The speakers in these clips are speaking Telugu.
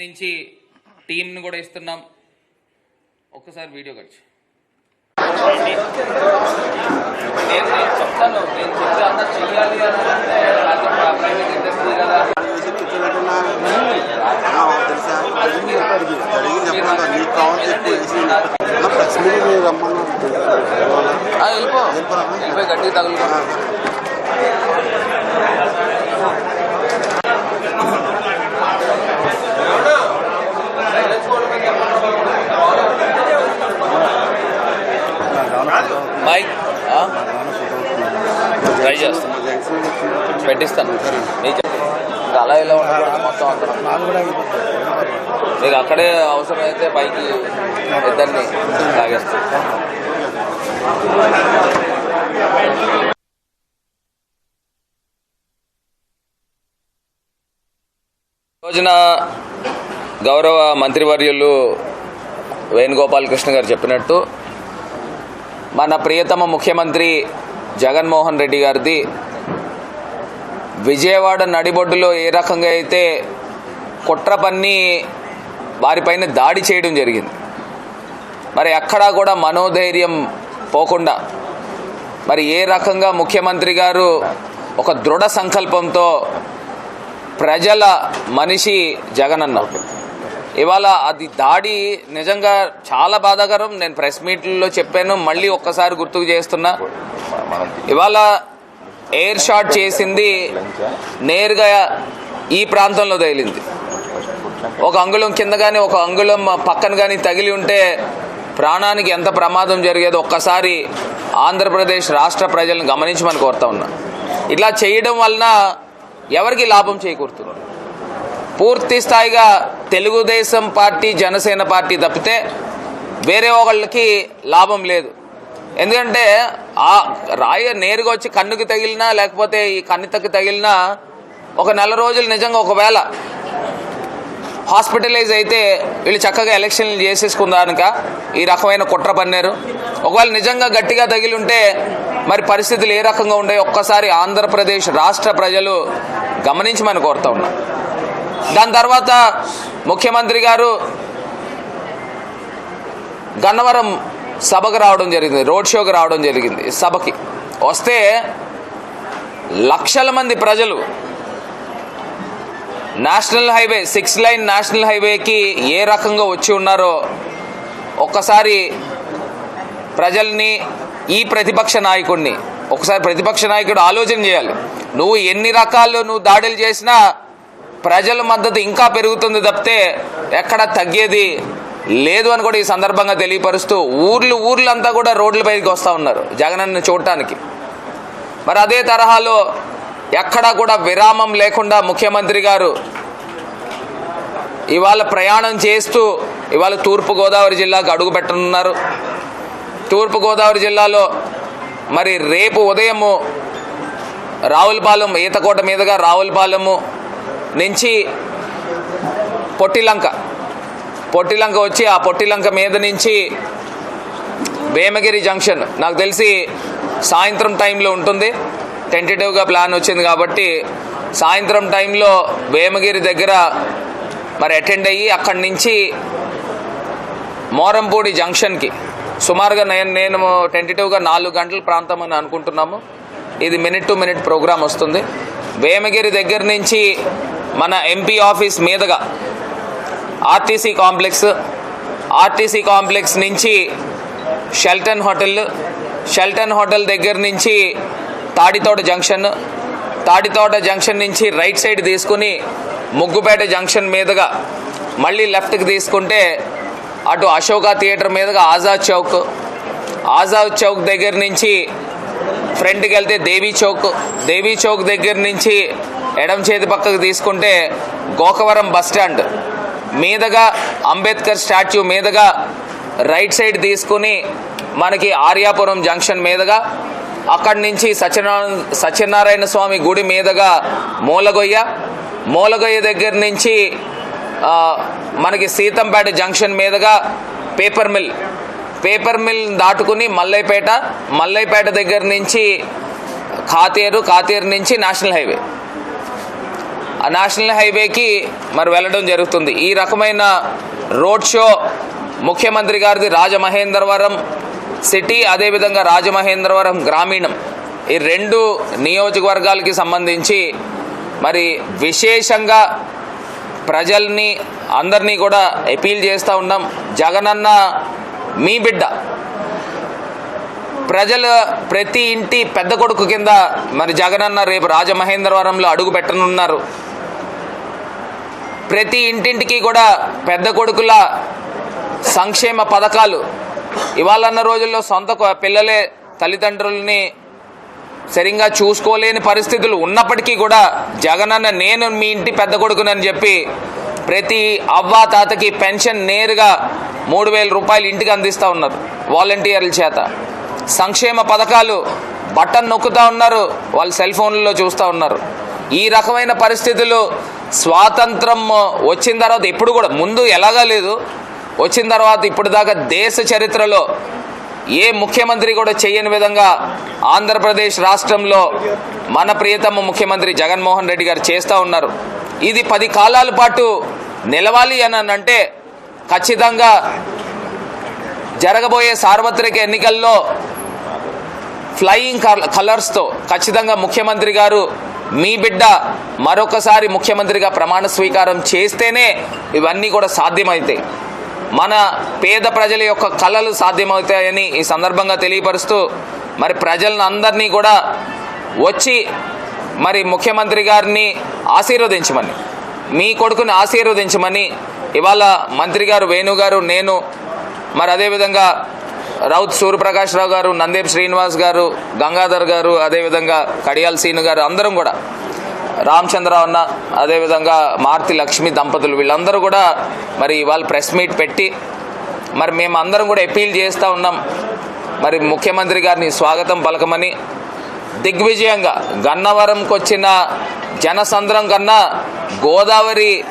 నుంచి టీంను కూడా ఇస్తున్నాం. ఒక్కసారి వీడియో ఖర్చు నేను నేను చెప్తాను నేను చెప్తే అంతా చెయ్యాలి అని అంటే అది ప్రైవేట్ ఇండస్ట్రీ కదా. తెలుసా అడిగి చెప్పండి నీకు కావాలి చెప్పు వేసి ప్రెస్ మీట్ మీరు రమ్మన్నా ఆ, వెళ్ళిపో వెళ్ళిపోయి గట్టిగా తగులుకో మైక్ ఆ? ట్రై చేస్తాను పెట్టిస్తాను. మీకు అలా ఇలా ఉండకూడదు మొత్తం మీకు అక్కడే అవసరమైతే పైకి ఇద్దరిని లాగేస్తాను రోజున గౌరవ మంత్రివర్యులు వేణుగోపాలకృష్ణ గారు చెప్పినట్టు మన ప్రియతమ ముఖ్యమంత్రి జగన్మోహన్ రెడ్డి గారిది విజయవాడ నడిబొడ్డులో ఏ రకంగా అయితే కుట్ర పన్ని వారిపైన దాడి చేయడం జరిగింది. మరి అక్కడ కూడా మనోధైర్యం పోకుండా మరి ఏ రకంగా ముఖ్యమంత్రి గారు ఒక దృఢ సంకల్పంతో ప్రజల మనిషి జగనన్న ఇవాళ అది దాడి నిజంగా చాలా బాధాకరం. నేను ప్రెస్ మీట్లో చెప్పాను మళ్ళీ ఒక్కసారి గుర్తుకు చేస్తున్నా. ఇవాళ ఎయిర్ షాట్ చేసింది నేరుగా ఈ ప్రాంతంలో తగిలింది. ఒక అంగుళం కింద కానీ ఒక అంగుళం పక్కన కానీ తగిలి ఉంటే ప్రాణానికి ఎంత ప్రమాదం జరిగేదో ఒక్కసారి ఆంధ్రప్రదేశ్ రాష్ట్ర ప్రజలను గమనించమని కోరుతా ఉన్నా. ఇట్లా చేయడం వలన ఎవరికి లాభం చేకూరుతుంది? పూర్తి స్థాయిగా తెలుగుదేశం పార్టీ జనసేన పార్టీ తప్పితే వేరే వాళ్ళకి లాభం లేదు. ఎందుకంటే ఆ రాయ నేరుగా వచ్చి కన్నుకి తగిలినా లేకపోతే ఈ కన్నితకి తగిలినా ఒక నెల రోజులు నిజంగా ఒకవేళ హాస్పిటలైజ్ అయితే వీళ్ళు చక్కగా ఎలక్షన్లు చేసేసుకుందానుక ఈ రకమైన కుట్ర పన్నారు. ఒకవేళ నిజంగా గట్టిగా తగిలి ఉంటే మరి పరిస్థితులు ఏ రకంగా ఉండే ఒక్కసారి ఆంధ్రప్రదేశ్ రాష్ట్ర ప్రజలు గమనించమని కోరుతా ఉన్నా. దాని తర్వాత ముఖ్యమంత్రి గారు గన్నవరం సభకు రావడం జరిగింది రోడ్ షోకి రావడం జరిగింది సభకి. వస్తే లక్షల మంది ప్రజలు national highway six lane national హైవేకి ఏ రకంగా వచ్చి ఉన్నారో ఒక్కసారి ప్రజల్ని ఈ ప్రతిపక్ష నాయకుడిని ఒకసారి ప్రతిపక్ష నాయకుడు ఆలోచన చేయాలి. నువ్వు ఎన్ని రకాలు నువ్వు దాడులు చేసినా ప్రజల మద్దతు ఇంకా పెరుగుతుంది తప్పితే ఎక్కడ తగ్గేది లేదు అని కూడా ఈ సందర్భంగా తెలియపరుస్తూ ఊర్లు ఊర్లంతా కూడా రోడ్లపైకి వస్తూ ఉన్నారు జగనన్న చూడటానికి. మరి అదే తరహాలో ఎక్కడా కూడా విరామం లేకుండా ముఖ్యమంత్రి గారు ఇవాళ ప్రయాణం చేస్తూ ఇవాళ తూర్పుగోదావరి జిల్లాకు అడుగు పెట్టనున్నారు. తూర్పుగోదావరి జిల్లాలో మరి రేపు ఉదయము రావులపాలెం ఈతకోట మీదుగా రావులపాలెము నుంచి పొట్టిలంక పొట్టిలంక వచ్చి ఆ పొట్టిలంక మీద నుంచి వేమగిరి జంక్షన్ నాకు తెలిసి సాయంత్రం టైంలో ఉంటుంది. టెంటేటివ్గా ప్లాన్ వచ్చింది కాబట్టి సాయంత్రం టైంలో భీమగిరి దగ్గర మరి అటెండ్ అయ్యి అక్కడి నుంచి మోరంపూడి జంక్షన్కి. సుమారుగా నేను నేను టెంటేటివ్గా నాలుగు గంటల ప్రాంతం అని అనుకుంటున్నాము. ఇది మినిట్ టు మినిట్ ప్రోగ్రామ్ వస్తుంది. భీమగిరి దగ్గర నుంచి మన ఎంపీ ఆఫీస్ మీదుగా ఆర్టీసీ కాంప్లెక్స్ ఆర్టీసీ కాంప్లెక్స్ నుంచి షెల్టన్ హోటల్ షెల్టన్ హోటల్ దగ్గర నుంచి తాడితోట జంక్షన్ తాడితోట జంక్షన్ నుంచి రైట్ సైడ్ తీసుకుని ముగ్గుపేట జంక్షన్ మీదుగా మళ్ళీ లెఫ్ట్కి తీసుకుంటే అటు అశోక థియేటర్ మీదుగా ఆజాద్ చౌక్. ఆజాద్ చౌక్ దగ్గర నుంచి ఫ్రంట్కి వెళ్తే దేవీ చౌక్. దేవీ చౌక్ దగ్గర నుంచి ఎడం చేతి పక్కకు తీసుకుంటే గోకవరం బస్ స్టాండ్. మీదుగా అంబేద్కర్ స్టాచ్యూ మీదుగా రైట్ సైడ్ తీసుకుని మనకి ఆర్యాపురం జంక్షన్ మీదుగా అక్కడి నుంచి సత్యనారాయణ సత్యనారాయణ స్వామి గుడి మీదుగా మూలగొయ్య మూలగొయ్య దగ్గర నుంచి మనకి సీతంపేట జంక్షన్ మీదుగా పేపర్ మిల్ పేపర్ మిల్ దాటుకుని మల్లైపేట మల్లైపేట దగ్గర నుంచి కాతేరు కాతేరు నుంచి నేషనల్ హైవే. ఆ నేషనల్ హైవేకి మరి వెళ్ళడం జరుగుతుంది. ఈ రకమైన రోడ్ షో ముఖ్యమంత్రి గారిది రాజమహేంద్రవరం సిటీ అదేవిధంగా రాజమహేంద్రవరం గ్రామీణం. ఈ రెండు నియోజకవర్గాలకి సంబంధించి మరి విశేషంగా ప్రజల్ని అందరినీ కూడా అపీల్ చేస్తూ ఉన్నాం. జగనన్న మీ బిడ్డ. ప్రజల ప్రతి ఇంటి పెద్ద కొడుకు కింద మరి జగనన్న రేపు రాజమహేంద్రవరంలో అడుగు పెట్టనున్నారు. ప్రతి ఇంటింటికి కూడా పెద్ద కొడుకుల సంక్షేమ పథకాలు. ఇవాళన్న రోజుల్లో సొంత పిల్లలే తల్లిదండ్రుల్ని సరిగ్గా చూసుకోలేని పరిస్థితులు ఉన్నప్పటికీ కూడా జగనన్న నేను మీ ఇంటి పెద్ద కొడుకునని చెప్పి ప్రతి అవ్వ తాతకి పెన్షన్ నేరుగా మూడు వేల రూపాయలు ఇంటికి అందిస్తూ ఉన్నారు వాలంటీర్ల చేత. సంక్షేమ పథకాలు బటన్ నొక్కుతూ ఉన్నారు వాళ్ళు సెల్ ఫోన్లలో చూస్తూ ఉన్నారు. ఈ రకమైన పరిస్థితులు స్వాతంత్రం వచ్చిన తర్వాత ఇప్పుడు కూడా ముందు ఎలాగా లేదు వచ్చిన తర్వాత ఇప్పుడు దాకా దేశ చరిత్రలో ఏ ముఖ్యమంత్రి కూడా చేయని విధంగా ఆంధ్రప్రదేశ్ రాష్ట్రంలో మన ప్రియతమ ముఖ్యమంత్రి జగన్మోహన్ రెడ్డి గారు చేస్తూ ఉన్నారు. ఇది పది కాలాల పాటు నిలవాలి అని అంటే ఖచ్చితంగా జరగబోయే సార్వత్రిక ఎన్నికల్లో ఫ్లయింగ్ కలర్స్తో ఖచ్చితంగా ముఖ్యమంత్రి గారు మీ బిడ్డ మరొకసారి ముఖ్యమంత్రిగా ప్రమాణ స్వీకారం చేస్తేనే ఇవన్నీ కూడా సాధ్యమవుతాయి మన పేద ప్రజల యొక్క కళలు సాధ్యమవుతాయని ఈ సందర్భంగా తెలియపరుస్తూ మరి ప్రజలను అందరినీ కూడా వచ్చి మరి ముఖ్యమంత్రి గారిని ఆశీర్వదించమని మీ కొడుకుని ఆశీర్వదించమని ఇవాళ మంత్రి గారు వేణు గారు నేను మరి అదేవిధంగా రౌత్ సూర్యప్రకాష్ రావు గారు నందేప్ శ్రీనివాస్ గారు గంగాధర్ గారు అదేవిధంగా కడియాల్ సీను గారు అందరం కూడా రామచంద్రరావు అన్న అదేవిధంగా మారుతి లక్ష్మి దంపతులు వీళ్ళందరూ కూడా మరి ఇవాళ ప్రెస్ మీట్ పెట్టి మరి మేము అందరం కూడా అపీల్ చేస్తూ ఉన్నాం. మరి ముఖ్యమంత్రి గారిని స్వాగతం పలకమని దిగ్విజయంగా గన్నవరంకి వచ్చిన జనసంద్రం కన్నా గోదావరి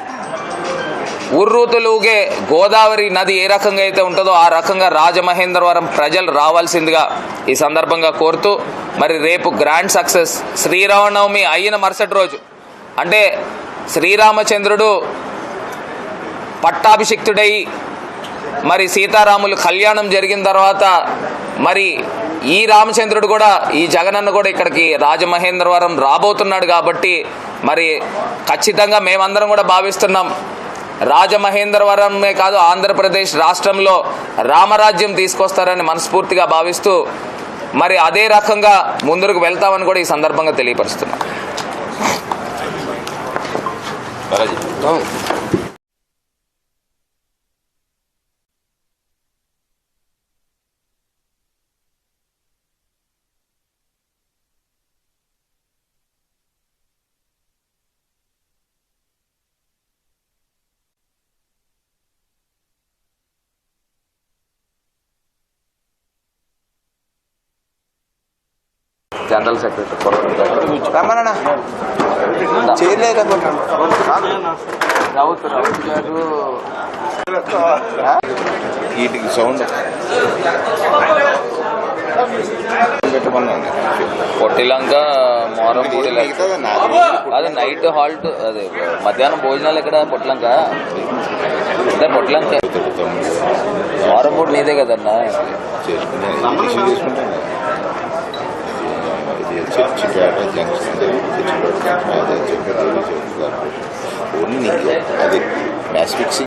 ఉర్రూతులుగే గోదావరి నది ఏ రకంగా అయితే ఉంటుందో ఆ రకంగా రాజమహేంద్రవరం ప్రజలు రావాల్సిందిగా ఈ సందర్భంగా కోరుతూ మరి రేపు గ్రాండ్ సక్సెస్ శ్రీరామనవమి అయిన మరుసటి రోజు. అంటే శ్రీరామచంద్రుడు పట్టాభిషిక్తుడై మరి సీతారాములు కళ్యాణం జరిగిన తర్వాత మరి ఈ రామచంద్రుడు కూడా ఈ జగనన్న కూడా ఇక్కడికి రాజమహేంద్రవరం రాబోతున్నాడు కాబట్టి మరి ఖచ్చితంగా మేమందరం కూడా భావిస్తున్నాం. రాజమహేంద్రవరమే కాదు ఆంధ్రప్రదేశ్ రాష్ట్రంలో రామరాజ్యం తీసుకొస్తారని మనస్ఫూర్తిగా భావిస్తూ మరి అదే రకంగా ముందుకు వెళ్తామని కూడా ఈ సందర్భంగా తెలియపరుస్తున్నాం. General secretary. రమ్మన్నా చేయలేదు గారు వీటికి సౌండ్. పొట్టిలంక మోరం అదే నైట్ హాల్ట్ అదే మధ్యాహ్నం భోజనాలు ఇక్కడ పొట్లంక అదే పొట్లంక మోరం పూట నీదే కదన్నా? చేసుకుంటాను ఇది చర్చిపేట జంక్షన్ చర్చిపేట జంక్షన్ అదే చెప్పారు ఓన్లీ నీకు అది మ్యాచ్ ఫిక్సింగ్